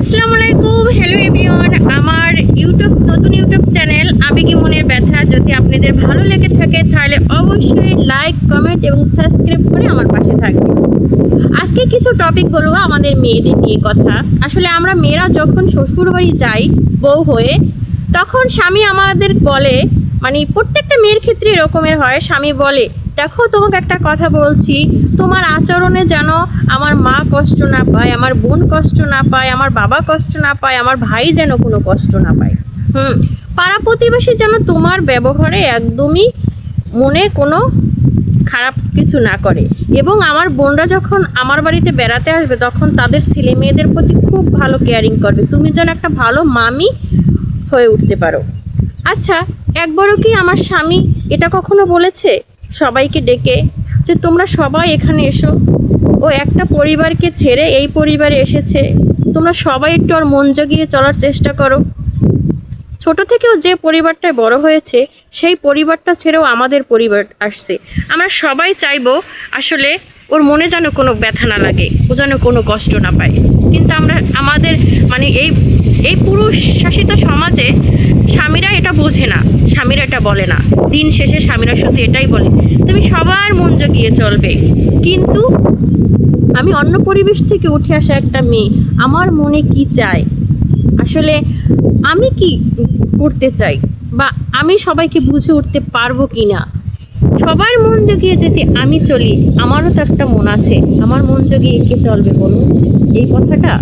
আসসালামু আলাইকুম hello everyone আমার ইউটিউব নতুন ইউটিউব চ্যানেল আবেগী মনের ব্যথা? যদি আপনাদের ভালো লেগে থাকে, তাহলে অবশ্যই লাইক কমেন্ট এবং সাবস্ক্রাইব করে আমার পাশে থাকবেন। আজকে কিছু টপিক বলব আমাদের মেয়েদের নিয়ে কথা। আসলে আমরা মেয়েরা যখন শ্বশুর বাড়ি যাই বউ হয়ে, তখন স্বামী আমাদের বলে মানে প্রত্যেকটা মেয়ের ক্ষেত্রে এরকমের হয়, স্বামী বলে দেখো, তোমাকে একটা কথা বলছি। তোমার আচরণে যেন আমার মা কষ্ট না পায়, আমার বোন কষ্ট না পায়, আমার বাবা কষ্ট না পায়, আমার ভাই যেন কোনো কষ্ট না পায়। হুম, পাড়া প্রতিবেশী যেন তোমার ব্যবহারে একদমই মনে কোনো খারাপ কিছু না করে। এবং আমার বোনরা যখন আমার বাড়িতে বেড়াতে আসবে, তখন তাদের ছেলে মেয়েদের প্রতি খুব ভালো কেয়ারিং করবে। তুমি যেন একটা ভালো মামি হয়ে উঠতে পারো। আচ্ছা একবারও কি আমার স্বামী এটা কখনো বলেছে? সবাইকে ডেকে যে তোমরা সবাই এখানে এসো। ও একটা পরিবারকে ছেড়ে এই পরিবারে এসেছে। তোমরা সবাই একটু আর মন জগিয়ে চলার চেষ্টা করো। ছোট থেকেও যে পরিবারটায় বড় হয়েছে, সেই পরিবারটা ছেড়েও আমাদের পরিবার আসছে। আমরা সবাই চাইব আসলে ওর মনে যেন কোনো ব্যথা না লাগে, ও যেন কোনো কষ্ট না পায়। কিন্তু আমরা আমাদের মানে এই এই পুরুষ শাসিত সমাজে স্বামীরা এটা বোঝে না, স্বামীরা এটা বলে না। দিন শেষে স্বামীরা শুধু এটাই বলে, তুমি সবার মন জগিয়ে চলবে। কিন্তু আমি অন্য পরিবেশ থেকে উঠে আসা একটা মেয়ে, আমার মনে কি চায়? আসলে আমি কি করতে চাই? বা আমি সবাইকে বুঝে উঠতে পারব কি না সবার মন জগিয়ে যদি আমি চলি, আমারও তো একটা মন আছে। আমার মন জগিয়ে কে চলবে বলুন? এই কথাটা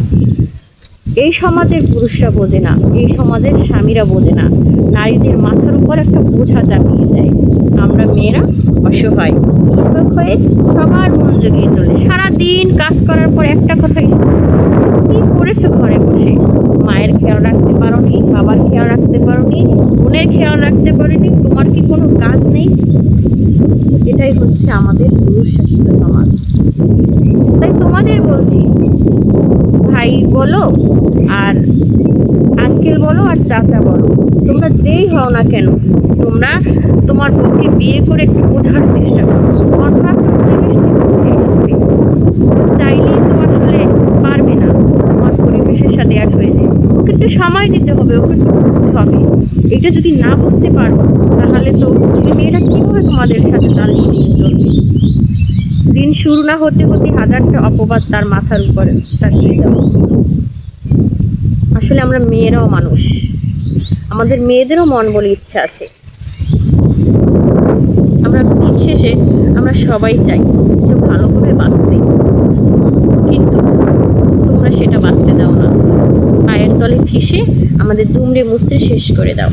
এই সমাজের পুরুষরা বোঝে না, এই সমাজের স্বামীরা বোঝে না। নারীদের মাথার উপর একটা বোঝা চাপিয়ে দেয়। আমরা মেয়েরা অসহায়, দুর্ভোগ হয়ে সবার মন জগিয়ে চলে। সারাদিন কাজ করার পর একটা কথাই, কি করেছ ঘরে বসে? মায়ের খেয়াল রাখতে পারো নি বাবার খেয়াল রাখতে পারো নি বোনের খেয়াল রাখতে পারোনি, তোমার কি কোনো কাজ নেই? এটাই হচ্ছে আমাদের পুরুষ শাসিত সমাজ। তাই তোমাদের বলছি, ভাই বলো আর আঙ্কেল বলো আর চাচা বলো, তোমরা যেই হও না কেন, তোমরা তোমার বউকে বিয়ে করে একটু বোঝার চেষ্টা করো। অন্য একটা পরিবেশ থেকে উঠে এসেছে চাইলেই তো আসলে পারবে না তোমার পরিবেশের সাথে অ্যাড হয়ে যায় ওকে একটু সময় দিতে হবে, ওকে বুঝতে হবে। এটা যদি না বুঝতে পারো, তাহলে তো তুমি মেয়েরা কীভাবে তোমাদের সাথে তাল মিলিয়ে চলবে? দিন শুরু না হতে হতে হাজারটা অপবাদ তার মাথার উপরে চাকরি দেওয়া আসলে আমরা মেয়েরাও মানুষ। আমাদের মেয়েদেরও মন বলে ইচ্ছা আছে। আমরা দিন শেষে আমরা সবাই চাই যে ভালোভাবে বাঁচতে কিন্তু ফিসে আমাদের দুমড়ে মুসতে শেষ করে দাও।